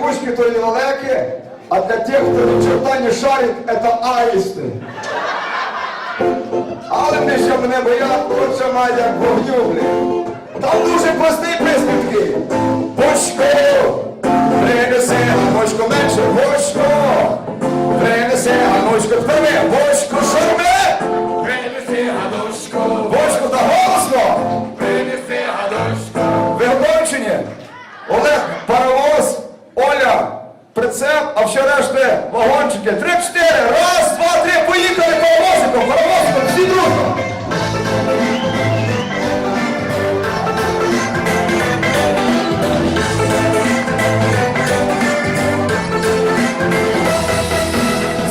знає то лелеки, а для тих, хто ні черта не шарить, це аїсти. Але ти що мене боять, що має як вогню, блін. Там дуже простий приспівки. Бочко, принеси, ганочку менше, бочко. Принеси, ганочку вперед, бочко, а вагончики. Три-чотири. Раз, два, три, поїхали паровозиком, паровозиком, всі дружно.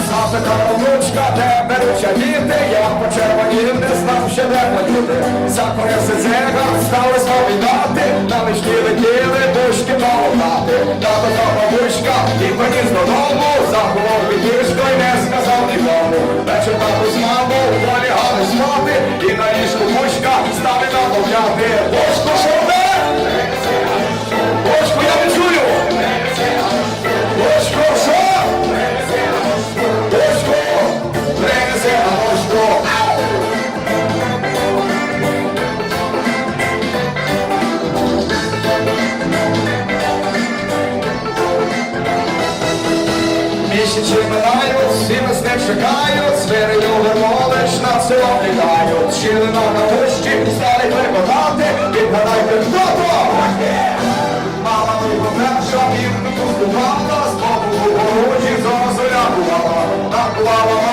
Запитала внучка, де беруча діти, я почервонів, не знав, ще де подіти. Закорився дзига, стали сповідати, на вишні летіли душки погнати. Тато та бабушка, і поніс додому, заховав підніжко і не сказав Місяці минають, всі з них чекають, свирою вермолиш на село літають. щілина на капусті, стали прикладати, відгадайте, хто то? Мама вийшла перша, вірно пустувала, з боку у городі зозуля бувала. Накувала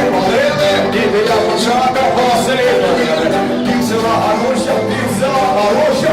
Олени і біля початка Василіна. Пів села Гаруща, пів села Гаруща,